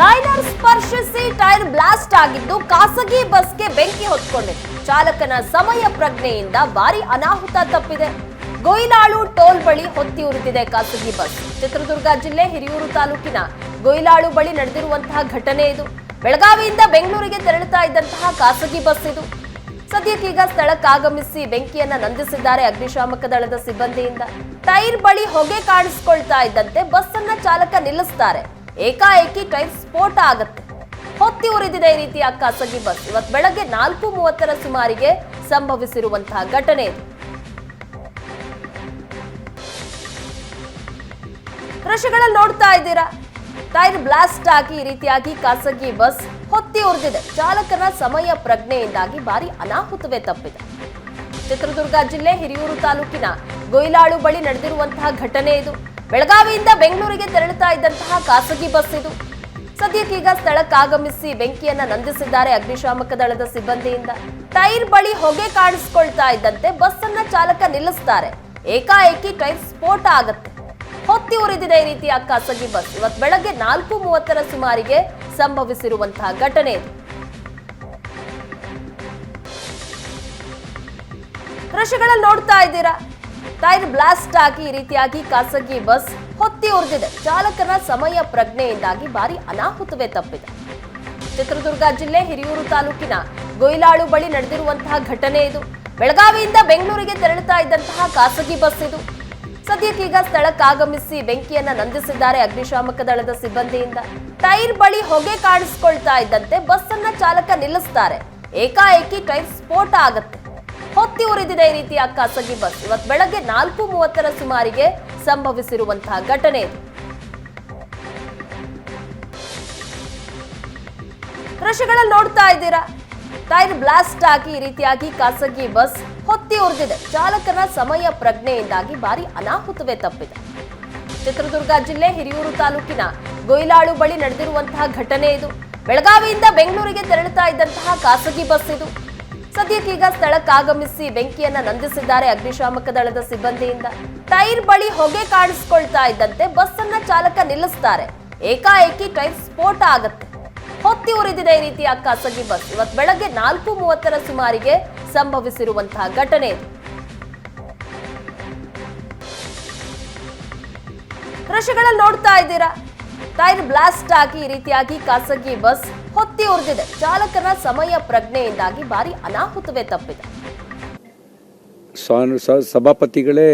Liner ಸ್ಪರ್ಶಿಸಿ tyre blast ಆಗಿದ್ದು ಖಾಸಗಿ ಬಸ್ಗೆ ಬೆಂಕಿ ಹೊತ್ಕೊಂಡಿದೆ. ಚಾಲಕನ ಸಮಯ ಪ್ರಜ್ಞೆಯಿಂದ ಭಾರಿ ಅನಾಹುತ ತಪ್ಪಿದೆ. ಗೊಯಿಲಾಳು ಟೋಲ್ ಬಳಿ ಹೊತ್ತಿ ಉರಿದಿದೆ ಖಾಸಗಿ ಬಸ್. ಚಿತ್ರದುರ್ಗ ಜಿಲ್ಲೆ ಹಿರಿಯೂರು ತಾಲೂಕಿನ ಗೊಯಿಲಾಳು ಬಳಿ ನಡೆದಿರುವಂತಹ ಘಟನೆ ಇದು. ಬೆಳಗಾವಿಯಿಂದ ಬೆಂಗಳೂರಿಗೆ ತೆರಳುತ್ತಾ ಇದ್ದಂತಹ ಖಾಸಗಿ ಬಸ್ ಇದು. ಸದ್ಯಕ್ಕೀಗ ಸ್ಥಳಕ್ಕಾಗಮಿಸಿ ಬೆಂಕಿಯನ್ನ ನಂದಿಸಿದ್ದಾರೆ ಅಗ್ನಿಶಾಮಕ ದಳದ ಸಿಬ್ಬಂದಿಯಿಂದ. ಟೈರ್ ಬಳಿ ಹೊಗೆ ಕಾಣಿಸಿಕೊಳ್ತಾ ಇದ್ದಂತೆ ಬಸ್ ಚಾಲಕ ನಿಲ್ಲಿಸ್ತಾರೆ. ಏಕಾಏಕಿ ಕೈ ಸ್ಫೋಟ ಆಗತ್ತೆ. ಹೊತ್ತಿ ಉರಿದಿದೆ ಈ ರೀತಿಯ ಖಾಸಗಿ ಬಸ್ ಇವತ್ತು ಬೆಳಗ್ಗೆ ನಾಲ್ಕು ಮೂವತ್ತರ ಸುಮಾರಿಗೆ ಸಂಭವಿಸಿರುವಂತಹ ಘಟನೆ ಇದು. ದೃಶ್ಯಗಳಲ್ಲಿ ನೋಡ್ತಾ ಇದ್ದೀರಾ? ಟೈರ್ ಬ್ಲಾಸ್ಟ್ ಆಗಿ ಈ ರೀತಿಯಾಗಿ ಖಾಸಗಿ ಬಸ್ ಹೊತ್ತಿ ಉರಿದಿದೆ. ಚಾಲಕನ ಸಮಯ ಪ್ರಜ್ಞೆಯಿಂದಾಗಿ ಭಾರಿ ಅನಾಹುತವೇ ತಪ್ಪಿದೆ. ಚಿತ್ರದುರ್ಗ ಜಿಲ್ಲೆ ಹಿರಿಯೂರು ತಾಲೂಕಿನ ಗೊಯ್ಲಾಳು ಬಳಿ ನಡೆದಿರುವಂತಹ ಘಟನೆ ಇದು. ಬೆಳಗಾವಿಯಿಂದ ಬೆಂಗಳೂರಿಗೆ ತೆರಳುತ್ತಾ ಇದ್ದಂತಹ ಖಾಸಗಿ ಬಸ್ ಇದು. ಸದ್ಯಕ್ಕೀಗ ಸ್ಥಳಕ್ಕಾಗಮಿಸಿ ಬೆಂಕಿಯನ್ನ ನಂದಿಸಿದ್ದಾರೆ ಅಗ್ನಿಶಾಮಕ ದಳದ ಸಿಬ್ಬಂದಿಯಿಂದ. ಟೈರ್ ಬಳಿ ಹೊಗೆ ಕಾಣಿಸಿಕೊಳ್ತಾ ಇದ್ದಂತೆ ಬಸ್ ಅನ್ನ ಚಾಲಕ ನಿಲ್ಲಿಸ್ತಾರೆ. ಏಕಾಏಕಿ ಟೈರ್ ಸ್ಫೋಟ ಆಗುತ್ತೆ. ಹೊತ್ತಿ ಉರಿದಿದೆ ಈ ರೀತಿಯ ಖಾಸಗಿ ಬಸ್. ಇವತ್ತು ಬೆಳಗ್ಗೆ ನಾಲ್ಕು ಮೂವತ್ತರ ಸುಮಾರಿಗೆ ಸಂಭವಿಸಿರುವಂತಹ ಘಟನೆ ಇದು. ನೋಡ್ತಾ ಇದ್ದೀರಾ? ಟೈರ್ ಬ್ಲಾಸ್ಟ್ ಆಗಿ ಈ ರೀತಿಯಾಗಿ ಖಾಸಗಿ ಬಸ್ ಹೊತ್ತಿ ಉರಿದಿದೆ. ಚಾಲಕನ ಸಮಯ ಪ್ರಜ್ಞೆಯಿಂದಾಗಿ ಭಾರಿ ಅನಾಹುತವೇ ತಪ್ಪಿದೆ. ಚಿತ್ರದುರ್ಗ ಜಿಲ್ಲೆ ಹಿರಿಯೂರು ತಾಲೂಕಿನ ಗೊಯ್ಲಾಳು ಬಳಿ ನಡೆದಿರುವಂತಹ ಘಟನೆ ಇದು. ಬೆಳಗಾವಿಯಿಂದ ಬೆಂಗಳೂರಿಗೆ ತೆರಳುತ್ತಾ ಇದ್ದಂತಹ ಖಾಸಗಿ ಬಸ್ ಇದು. ಸದ್ಯಕ್ಕೀಗ ಸ್ಥಳಕ್ಕಾಗಮಿಸಿ ಬೆಂಕಿಯನ್ನ ನಂದಿಸಿದ್ದಾರೆ ಅಗ್ನಿಶಾಮಕ ದಳದ ಸಿಬ್ಬಂದಿಯಿಂದ. ಟೈರ್ ಬಳಿ ಹೊಗೆ ಕಾಣಿಸಿಕೊಳ್ತಾ ಇದ್ದಂತೆ ಬಸ್ ಚಾಲಕ ನಿಲ್ಲಿಸ್ತಾರೆ. ಏಕಾಏಕಿ ಟೈರ್ ಸ್ಫೋಟ ಆಗತ್ತೆ. ಉರಿದಿದೆ ಈ ರೀತಿಯ ಖಾಸಗಿ ಬಸ್. ಇವತ್ತು ಬೆಳಗ್ಗೆ ನಾಲ್ಕು ಮೂವತ್ತರ ಸುಮಾರಿಗೆ ಸಂಭವಿಸಿರುವಂತಹ ಘಟನೆ. ದೃಶ್ಯಗಳಲ್ಲಿ ನೋಡ್ತಾ ಇದ್ದೀರಾ? ಟೈರ್ ಬ್ಲಾಸ್ಟ್ ಆಗಿ ಈ ರೀತಿಯಾಗಿ ಖಾಸಗಿ ಬಸ್ ಹೊತ್ತಿ ಉರಿದಿದೆ. ಚಾಲಕನ ಸಮಯ ಪ್ರಜ್ಞೆಯಿಂದಾಗಿ ಭಾರಿ ಅನಾಹುತವೇ ತಪ್ಪಿದೆ. ಚಿತ್ರದುರ್ಗ ಜಿಲ್ಲೆ ಹಿರಿಯೂರು ತಾಲೂಕಿನ ಗೊಯ್ಲಾಳು ಬಳಿ ನಡೆದಿರುವಂತಹ ಘಟನೆ ಇದು. ಬೆಳಗಾವಿಯಿಂದ ಬೆಂಗಳೂರಿಗೆ ತೆರಳುತ್ತಾ ಇದ್ದಂತಹ ಖಾಸಗಿ ಬಸ್ ಇದು. ಸದ್ಯಕ್ಕೀಗ ಸ್ಥಳಕ್ಕಾಗಮಿಸಿ ಬೆಂಕಿಯನ್ನ ನಂದಿಸಿದ್ದಾರೆ ಅಗ್ನಿಶಾಮಕ ದಳದ ಸಿಬ್ಬಂದಿಯಿಂದ. ಟೈರ್ ಬಳಿ ಹೊಗೆ ಕಾಣಿಸ್ಕೊಳ್ತಾ ಇದ್ದಂತೆ ಬಸ್ ಅನ್ನ ಚಾಲಕ ನಿಲ್ಲಿಸ್ತಾರೆ. ಏಕಾಏಕಿ ಟೈರ್ ಸ್ಫೋಟ ಆಗುತ್ತೆ. ಹೊತ್ತಿ ಉರಿದಿದೆ ಈ ರೀತಿಯ ಖಾಸಗಿ ಬಸ್. ಇವತ್ತು ಬೆಳಗ್ಗೆ ನಾಲ್ಕು ಮೂವತ್ತರ ಸುಮಾರಿಗೆ ಸಂಭವಿಸಿರುವಂತಹ ಘಟನೆ ಇದು. ನೋಡ್ತಾ ಇದ್ದೀರಾ? ಟೈರ್ ಬ್ಲಾಸ್ಟ್ ಆಗಿ ಈ ರೀತಿಯಾಗಿ ಖಾಸಗಿ ಬಸ್ ಹೊತ್ತಿ ಉರಿದಿದೆ ಚಾಲಕನ ಸಮಯ ಪ್ರಜ್ಞೆಯಿಂದಾಗಿ ಭಾರಿ ಅನಾಹುತವೇ ತಪ್ಪಿದೆ. ಸಭಾಪತಿಗಳೇ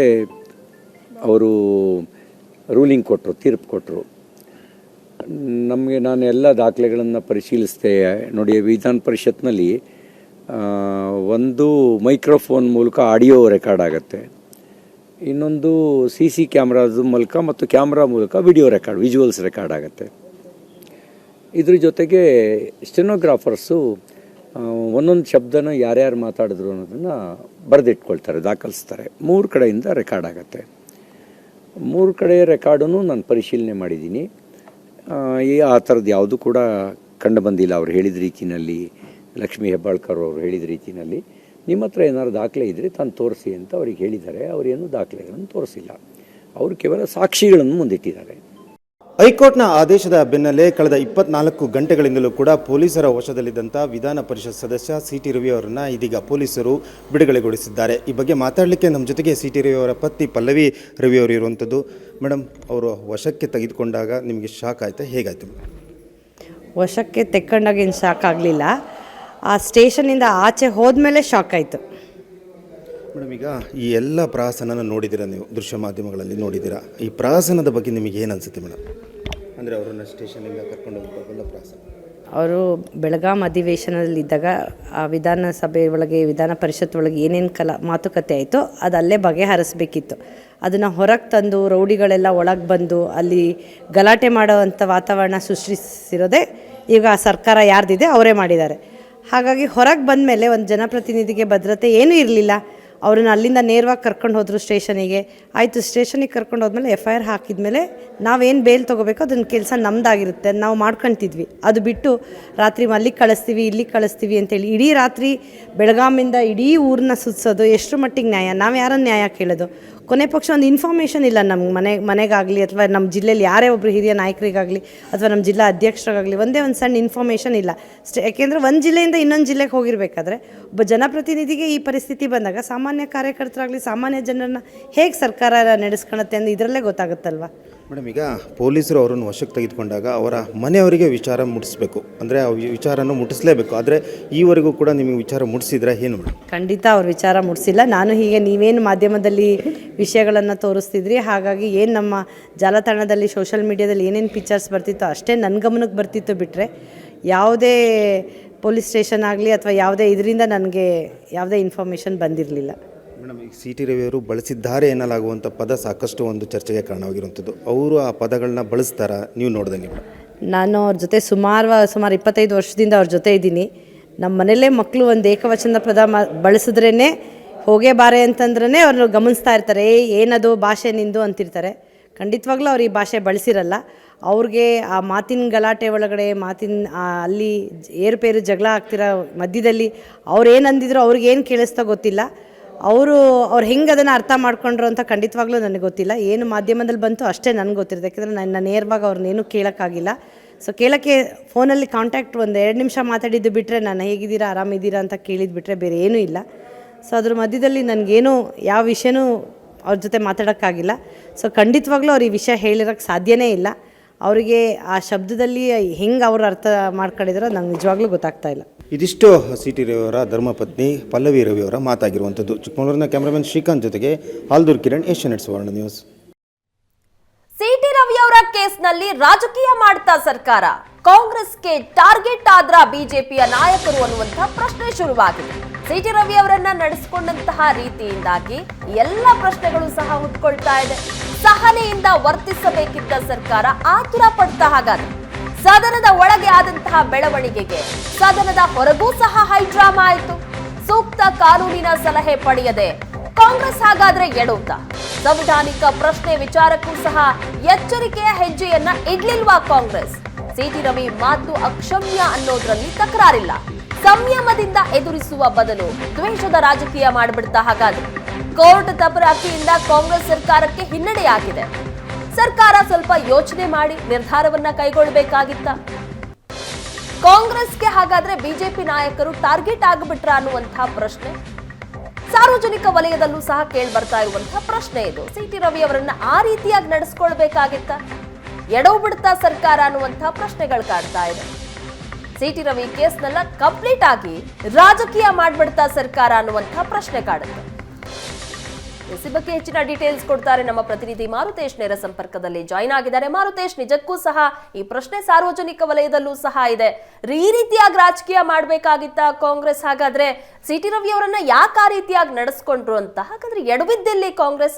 ಅವರು ರೂಲಿಂಗ್ ಕೊಟ್ಟರು ತೀರ್ಪು ಕೊಟ್ಟರು ನಮಗೆ ನಾನು ಎಲ್ಲ ದಾಖಲೆಗಳನ್ನು ಪರಿಶೀಲಿಸಿದೆ ನೋಡಿ, ವಿಧಾನ ಪರಿಷತ್ನಲ್ಲಿ ಒಂದು ಮೈಕ್ರೋಫೋನ್ ಮೂಲಕ ಆಡಿಯೋ ರೆಕಾರ್ಡ್ ಆಗುತ್ತೆ. ಇನ್ನೊಂದು ಸಿ ಸಿ ಕ್ಯಾಮ್ರಾದ ಮೂಲಕ ಮತ್ತು ಕ್ಯಾಮ್ರಾ ಮೂಲಕ ವಿಡಿಯೋ ರೆಕಾರ್ಡ್, ವಿಜುವಲ್ಸ್ ರೆಕಾರ್ಡ್ ಆಗುತ್ತೆ. ಇದ್ರ ಜೊತೆಗೆ ಸ್ಟೆನೋಗ್ರಾಫರ್ಸು ಒಂದೊಂದು ಶಬ್ದನ ಯಾರ್ಯಾರು ಮಾತಾಡಿದ್ರು ಅನ್ನೋದನ್ನು ಬರೆದಿಟ್ಕೊಳ್ತಾರೆ, ದಾಖಲಿಸ್ತಾರೆ. ಮೂರು ಕಡೆಯಿಂದ ರೆಕಾರ್ಡ್ ಆಗುತ್ತೆ. ಮೂರು ಕಡೆ ರೆಕಾರ್ಡನ್ನು ನಾನು ಪರಿಶೀಲನೆ ಮಾಡಿದ್ದೀನಿ. ಈ ಆ ಥರದ್ದು ಯಾವುದು ಕೂಡ ಕಂಡು ಬಂದಿಲ್ಲ. ಅವ್ರು ಹೇಳಿದ ರೀತಿಯಲ್ಲಿ ಲಕ್ಷ್ಮೀ ಹೆಬ್ಬಾಳ್ಕರ್ ಅವರು ಹೇಳಿದ ರೀತಿಯಲ್ಲಿ ನಿಮ್ಮ ಹತ್ರ ಏನಾದ್ರು ದಾಖಲೆ ಇದ್ದರೆ ತಾನು ತೋರಿಸಿ ಅಂತ ಅವ್ರಿಗೆ ಹೇಳಿದ್ದಾರೆ. ಅವರೇನು ದಾಖಲೆಗಳನ್ನು ತೋರಿಸಿಲ್ಲ. ಅವರು ಕೇವಲ ಸಾಕ್ಷಿಗಳನ್ನು ಮುಂದಿಟ್ಟಿದ್ದಾರೆ. ಹೈಕೋರ್ಟ್ನ ಆದೇಶದ ಬೆನ್ನಲ್ಲೇ ಕಳೆದ ಇಪ್ಪತ್ನಾಲ್ಕು ಗಂಟೆಗಳಿಂದಲೂ ಕೂಡ ಪೊಲೀಸರ ವಶದಲ್ಲಿದ್ದಂಥ ವಿಧಾನ ಪರಿಷತ್ ಸದಸ್ಯ ಸಿ ಟಿ ರವಿ ಅವರನ್ನು ಇದೀಗ ಪೊಲೀಸರು ಬಿಡುಗಡೆಗೊಳಿಸಿದ್ದಾರೆ. ಈ ಬಗ್ಗೆ ಮಾತಾಡಲಿಕ್ಕೆ ನಮ್ಮ ಜೊತೆಗೆ ಸಿ ಟಿ ರವಿ ಅವರ ಪತ್ನಿ ಪಲ್ಲವಿ ರವಿ ಅವರು ಇರುವಂಥದ್ದು ಮೇಡಮ್ ಅವರು ವಶಕ್ಕೆ ತೆಗೆದುಕೊಂಡಾಗ ನಿಮಗೆ ಶಾಕ್ ಆಯಿತು? ಹೇಗಾಯಿತು? ವಶಕ್ಕೆ ತೆಕ್ಕೊಂಡಾಗ ಏನು ಶಾಕ್ ಆಗಲಿಲ್ಲ. ಆ ಸ್ಟೇಷನಿಂದ ಆಚೆ ಹೋದ್ಮೇಲೆ ಶಾಕ್ ಆಯಿತು. ಮೇಡಮ್ ಈಗ ಈ ಎಲ್ಲ ಪ್ರಹಸನನ ನೋಡಿದ್ದೀರಾ ನೀವು? ದೃಶ್ಯ ಮಾಧ್ಯಮಗಳಲ್ಲಿ ನೋಡಿದ್ದೀರಾ? ಈ ಪ್ರಹಸನದ ಬಗ್ಗೆ ನಿಮಗೆ ಏನು ಅನಿಸುತ್ತೆ ಮೇಡಮ್ ಅಂದರೆ ಅವರನ್ನು ಸ್ಟೇಷನಿಂದ ಕರ್ಕೊಂಡು ಹೋಗಬೇಕಲ್ಲ ಪ್ರಹಸನ ಅವರು ಬೆಳಗಾಂ ಅಧಿವೇಶನದಲ್ಲಿದ್ದಾಗ ಆ ವಿಧಾನಸಭೆ ಒಳಗೆ, ವಿಧಾನ ಪರಿಷತ್ ಒಳಗೆ ಏನೇನು ಕಲ, ಮಾತುಕತೆ ಆಯಿತು ಅದು ಅಲ್ಲೇ ಬಗೆಹರಿಸ್ಬೇಕಿತ್ತು. ಅದನ್ನು ಹೊರಗೆ ತಂದು ರೌಡಿಗಳೆಲ್ಲ ಒಳಗೆ ಬಂದು ಅಲ್ಲಿ ಗಲಾಟೆ ಮಾಡೋವಂಥ ವಾತಾವರಣ ಸೃಷ್ಟಿಸಿರೋದೇ ಈಗ ಆ ಸರ್ಕಾರ ಯಾರ್ದಿದೆ ಅವರೇ ಮಾಡಿದ್ದಾರೆ. ಹಾಗಾಗಿ ಹೊರಗೆ ಬಂದ ಮೇಲೆ ಒಂದು ಜನಪ್ರತಿನಿಧಿಗೆ ಭದ್ರತೆ ಏನೂ ಇರಲಿಲ್ಲ. ಅವ್ರನ್ನ ಅಲ್ಲಿಂದ ನೇರವಾಗಿ ಕರ್ಕೊಂಡು ಹೋದರು ಸ್ಟೇಷನಿಗೆ. ಆಯಿತು, ಸ್ಟೇಷನಿಗೆ ಕರ್ಕೊಂಡು ಹೋದ್ಮೇಲೆ ಎಫ್ ಐ ಆರ್ ಹಾಕಿದ್ಮೇಲೆ ನಾವೇನು ಬೇಲ್ ತೊಗೋಬೇಕು ಅದನ್ನ ಕೆಲಸ ನಮ್ಮದಾಗಿರುತ್ತೆ ನಾವು ಮಾಡ್ಕೊತಿದ್ವಿ. ಅದು ಬಿಟ್ಟು ರಾತ್ರಿ ಅಲ್ಲಿಗೆ ಕಳಿಸ್ತೀವಿ, ಇಲ್ಲಿಗೆ ಕಳಿಸ್ತೀವಿ ಅಂತೇಳಿ ಇಡೀ ರಾತ್ರಿ ಬೆಳಗಾಮಿಂದ ಇಡೀ ಊರನ್ನ ಸುತ್ತಿಸೋದು ಎಷ್ಟು ಮಟ್ಟಿಗೆ ನ್ಯಾಯ? ನಾವು ಯಾರನ್ನ ನ್ಯಾಯ ಕೇಳೋದು? ಕೊನೆ ಪಕ್ಷ ಒಂದು ಇನ್ಫಾರ್ಮೇಷನ್ ಇಲ್ಲ ನಮ್ಗೆ ಮನೆ, ಮನೆಗಾಗಲಿ ಅಥವಾ ನಮ್ಮ ಜಿಲ್ಲೆಯಲ್ಲಿ ಯಾರೇ ಒಬ್ಬರು ಹಿರಿಯ ನಾಯಕರಿಗಾಗಲಿ ಅಥವಾ ನಮ್ಮ ಜಿಲ್ಲಾ ಅಧ್ಯಕ್ಷರಿಗಾಗಲಿ ಒಂದೇ ಒಂದು ಸಣ್ಣ ಇನ್ಫಾರ್ಮೇಷನ್ ಇಲ್ಲ. ಸ್ಟೇ, ಯಾಕೆಂದರೆ ಒಂದು ಜಿಲ್ಲೆಯಿಂದ ಇನ್ನೊಂದು ಜಿಲ್ಲೆಗೆ ಹೋಗಿರಬೇಕಾದ್ರೆ ಒಬ್ಬ ಜನಪ್ರತಿನಿಧಿಗೆ ಈ ಪರಿಸ್ಥಿತಿ ಬಂದಾಗ ಸಾಮಾನ್ಯ ಕಾರ್ಯಕರ್ತರಾಗಲಿ ಸಾಮಾನ್ಯ ಜನರನ್ನ ಹೇಗೆ ಸರ್ಕಾರ ನಡೆಸ್ಕೊಳತ್ತೆ ಅಂತ ಇದರಲ್ಲೇ ಗೊತ್ತಾಗುತ್ತಲ್ವ? ಮೇಡಮ್ ಈಗ ಪೊಲೀಸರು ಅವರನ್ನು ವಶಕ್ಕೆ ತೆಗೆದುಕೊಂಡಾಗ ಅವರ ಮನೆಯವರಿಗೆ ವಿಚಾರ ಮುಟ್ಟಿಸ್ಬೇಕು. ಅಂದರೆ ಆ ವಿಚಾರನ ಮುಟ್ಟಿಸಲೇಬೇಕು. ಆದರೆ ಈವರೆಗೂ ಕೂಡ ನಿಮಗೆ ವಿಚಾರ ಮುಟ್ಟಿಸಿದ್ರೆ ಏನು ಮೇಡಮ್? ಖಂಡಿತ ಅವ್ರ ವಿಚಾರ ಮುಟ್ಟಿಸಿಲ್ಲ ನಾನು ಹೀಗೆ ನೀವೇನು ಮಾಧ್ಯಮದಲ್ಲಿ ವಿಷಯಗಳನ್ನು ತೋರಿಸ್ತಿದ್ರಿ ಹಾಗಾಗಿ ಏನು ನಮ್ಮ ಜಾಲತಾಣದಲ್ಲಿ ಸೋಷಲ್ ಮೀಡ್ಯಾದಲ್ಲಿ ಏನೇನು ಪಿಕ್ಚರ್ಸ್ ಬರ್ತಿತ್ತೋ ಅಷ್ಟೇ ನನ್ನ ಗಮನಕ್ಕೆ ಬರ್ತಿತ್ತು ಬಿಟ್ಟರೆ ಯಾವುದೇ ಪೊಲೀಸ್ ಸ್ಟೇಷನ್ ಆಗಲಿ ಅಥವಾ ಯಾವುದೇ ಇದರಿಂದ ನನಗೆ ಯಾವುದೇ ಇನ್ಫಾರ್ಮೇಷನ್ ಬಂದಿರಲಿಲ್ಲ. ಮೇಡಮ್ ಈಗ ಸಿ ಟಿ ರವಿಯವರು ಬಳಸಿದ್ದಾರೆ ಎನ್ನಲಾಗುವಂಥ ಪದ ಸಾಕಷ್ಟು ಒಂದು ಚರ್ಚೆಗೆ ಕಾರಣವಾಗಿರುವಂಥದ್ದು. ಅವರು ಆ ಪದಗಳನ್ನ ಬಳಸ್ತಾರ? ನೀವು ನೋಡ್ದಂಗೆ ನಾನು ಅವ್ರ ಜೊತೆ ಸುಮಾರು ಸುಮಾರು ಇಪ್ಪತ್ತೈದು ವರ್ಷದಿಂದ ಅವ್ರ ಜೊತೆ ಇದ್ದೀನಿ. ನಮ್ಮ ಮನೆಯಲ್ಲೇ ಮಕ್ಕಳು ಒಂದು ಏಕವಚನ ಪದ ಮ ಬಳಸಿದ್ರೇ ಹೋಗೇ ಬಾರೆ ಅಂತಂದ್ರೇ ಅವ್ರನ್ನ ಗಮನಿಸ್ತಾ ಇರ್ತಾರೆ. ಏನದು ಭಾಷೆ ನಿಂದು ಅಂತಿರ್ತಾರೆ. ಖಂಡಿತವಾಗ್ಲೂ ಅವ್ರು ಈ ಭಾಷೆ ಬಳಸಿರಲ್ಲ. ಅವ್ರಿಗೆ ಆ ಮಾತಿನ ಗಲಾಟೆ ಒಳಗಡೆ, ಮಾತಿನ ಅಲ್ಲಿ ಏರುಪೇರು ಜಗಳ ಆಗ್ತಿರೋ ಮಧ್ಯದಲ್ಲಿ ಅವ್ರು ಏನು ಅಂದಿದ್ರು ಅವ್ರಿಗೆ ಏನು ಕೇಳಿಸ್ತೋ ಗೊತ್ತಿಲ್ಲ. ಅವರು, ಅವ್ರು ಹೆಂಗೆ ಅದನ್ನು ಅರ್ಥ ಮಾಡ್ಕೊಂಡ್ರು ಅಂತ ಖಂಡಿತವಾಗ್ಲೂ ನನಗೆ ಗೊತ್ತಿಲ್ಲ. ಏನು ಮಾಧ್ಯಮದಲ್ಲಿ ಬಂತು ಅಷ್ಟೇ ನನಗೆ ಗೊತ್ತಿರುತ್ತೆ. ಯಾಕೆಂದರೆ ನನ್ನ ನೇರವಾಗಿ ಅವ್ರನ್ನೇನು ಕೇಳೋಕ್ಕಾಗಿಲ್ಲ. ಸೊ ಕೇಳೋಕ್ಕೆ ಫೋನಲ್ಲಿ ಕಾಂಟ್ಯಾಕ್ಟ್ ಒಂದು ಎರಡು ನಿಮಿಷ ಮಾತಾಡಿದ್ದು ಬಿಟ್ಟರೆ ನಾನು ಹೇಗಿದ್ದೀರಾ, ಆರಾಮಿದ್ದೀರಾ ಅಂತ ಕೇಳಿದ್ದು ಬಿಟ್ಟರೆ ಬೇರೆ ಏನೂ ಇಲ್ಲ. ಸೊ ಅದ್ರ ಮಧ್ಯದಲ್ಲಿ ನನಗೇನು ಯಾವ ವಿಷಯನೂ ಅವ್ರ ಜೊತೆ ಮಾತಾಡೋಕ್ಕಾಗಿಲ್ಲ. ಸೊ ಖಂಡಿತವಾಗ್ಲೂ ಅವ್ರು ಈ ವಿಷಯ ಹೇಳಿರೋಕ್ಕೆ ಸಾಧ್ಯನೇ ಇಲ್ಲ. ಅವರಿಗೆ ಆ ಶಬ್ದದಲ್ಲಿ ಹೆಂಗೆ ಅವರು ಅರ್ಥ ಮಾಡ್ಕೊಂಡಿದ್ರೋ ನಂಗೆ ನಿಜವಾಗ್ಲೂ ಗೊತ್ತಾಗ್ತಾ ಇಲ್ಲ. ಇದಿಷ್ಟು ಸಿ ಟಿ ರವಿಯವರ ಧರ್ಮಪತ್ನಿ ಪಲ್ಲವಿ ರವಿಯವರ ಮಾತಾಗಿರುವಂಥದ್ದು. ಚಿಕ್ಕಮಗಳೂರಿನ ಕ್ಯಾಮ್ರಾಮನ್ ಶ್ರೀಕಾಂತ್ ಜೊತೆಗೆ ಹಾಲ್ದೂರ್ ಕಿರಣ್ ಏಷ್ಯಾನೆಟ್ ಸುವರ್ಣ ನ್ಯೂಸ್. ಸಿಟಿ ರವಿ ಅವರ ಕೇಸ್ನಲ್ಲಿ ರಾಜಕೀಯ ಮಾಡ್ತಾ ಸರ್ಕಾರ. ಕಾಂಗ್ರೆಸ್ಗೆ ಟಾರ್ಗೆಟ್ ಆದ್ರ ಬಿಜೆಪಿಯ ನಾಯಕರು ಅನ್ನುವಂತಹ ಪ್ರಶ್ನೆ ಶುರುವಾಗಿದೆ. ಸಿಟಿ ರವಿ ಅವರನ್ನ ನಡೆಸಿಕೊಂಡಂತಹ ರೀತಿಯಿಂದಾಗಿ ಎಲ್ಲ ಪ್ರಶ್ನೆಗಳು ಸಹ ಹುಟ್ಕೊಳ್ತಾ ಇದೆ. ಸಹನೆಯಿಂದ ವರ್ತಿಸಬೇಕಿದ್ದ ಸರ್ಕಾರ ಆತುರ ಪಡ್ತಾ ಹಾಗಾದ್ರೆ. ಸದನದ ಒಳಗೆ ಆದಂತಹ ಬೆಳವಣಿಗೆಗೆ ಸದನದ ಹೊರಗೂ ಸಹ ಹೈಡ್ರಾಮಾ ಆಯಿತು. ಸೂಕ್ತ ಕಾನೂನಿನ ಸಲಹೆ ಪಡೆಯದೆ ಕಾಂಗ್ರೆಸ್ ಹಾಗಾದ್ರೆ ಎಡುತ್ತಾ ಸಂವಿಧಾನಿಕ ಪ್ರಶ್ನೆ ವಿಚಾರಕ್ಕೂ ಸಹ ಎಚ್ಚರಿಕೆಯ ಹೆಜ್ಜೆಯನ್ನ ಇಡ್ಲಿಲ್ವಾ ಕಾಂಗ್ರೆಸ್? ಸಿಟಿ ರವಿ ಮಾತು ಅಕ್ಷಮ್ಯ ಅನ್ನೋದ್ರಲ್ಲಿ ತಕರಾರಿಲ್ಲ. ಸಂಯಮದಿಂದ ಎದುರಿಸುವ ಬದಲು ದ್ವೇಷದ ರಾಜಕೀಯ ಮಾಡಿಬಿಡ್ತಾ ಹಾಗಾದ್ರೆ. ಕೋರ್ಟ್ ತಪರಾಕಿಯಿಂದ ಕಾಂಗ್ರೆಸ್ ಸರ್ಕಾರಕ್ಕೆ ಹಿನ್ನಡೆಯಾಗಿದೆ. ಸರ್ಕಾರ ಸ್ವಲ್ಪ ಯೋಚನೆ ಮಾಡಿ ನಿರ್ಧಾರವನ್ನ ಕೈಗೊಳ್ಳಬೇಕಾಗಿತ್ತ ಕಾಂಗ್ರೆಸ್ಗೆ ಹಾಗಾದ್ರೆ ಬಿಜೆಪಿ ನಾಯಕರು ಟಾರ್ಗೆಟ್ ಆಗಿಬಿಟ್ರ ಅನ್ನುವಂತಹ ಪ್ರಶ್ನೆ. ಸಾರ್ವಜನಿಕ ವಲಯದಲ್ಲೂ ಸಹ ಕೇಳಿ ಬರ್ತಾ ಇರುವಂತಹ ಪ್ರಶ್ನೆ ಇದು. ಸಿಟಿ ರವಿ ಅವರನ್ನ ಆ ರೀತಿಯಾಗಿ ನಡೆಸ್ಕೊಳ್ಬೇಕಾಗಿತ್ತ. ಎಡವು ಬಿಡ್ತಾ ಸರ್ಕಾರ ಅನ್ನುವಂತಹ ಪ್ರಶ್ನೆಗಳು ಕಾಡ್ತಾ ಇದೆ. ಸಿಟಿ ರವಿ ಕೇಸ್ನೆಲ್ಲ ಕಂಪ್ಲೀಟ್ ಆಗಿ ರಾಜಕೀಯ ಮಾಡ್ಬಿಡ್ತಾ ಸರ್ಕಾರ ಅನ್ನುವಂತಹ ಪ್ರಶ್ನೆ ಕಾಡುತ್ತೆ. ಎಸಿ ಬಗ್ಗೆ ಹೆಚ್ಚಿನ ಡೀಟೇಲ್ಸ್ ಕೊಡ್ತಾರೆ ನಮ್ಮ ಪ್ರತಿನಿಧಿ ಮಾರುತೇಶ್ ನೇರ ಸಂಪರ್ಕದಲ್ಲಿ ಜಾಯ್ನ್ ಆಗಿದ್ದಾರೆ. ಮಾರುತೇಶ್, ನಿಜಕ್ಕೂ ಸಹ ಈ ಪ್ರಶ್ನೆ ಸಾರ್ವಜನಿಕ ವಲಯದಲ್ಲೂ ಸಹ ಇದೆ. ಈ ರೀತಿಯಾಗಿ ರಾಜಕೀಯ ಮಾಡಬೇಕಾಗಿತ್ತ ಕಾಂಗ್ರೆಸ್? ಹಾಗಾದ್ರೆ ಸಿಟಿ ರವಿ ಅವರನ್ನ ಯಾಕೆ ಆ ರೀತಿಯಾಗಿ ನಡೆಸ್ಕೊಂಡ್ರು ಅಂತ? ಹಾಗಾದ್ರೆ ಎಡವಿದ್ದಲ್ಲಿ ಕಾಂಗ್ರೆಸ್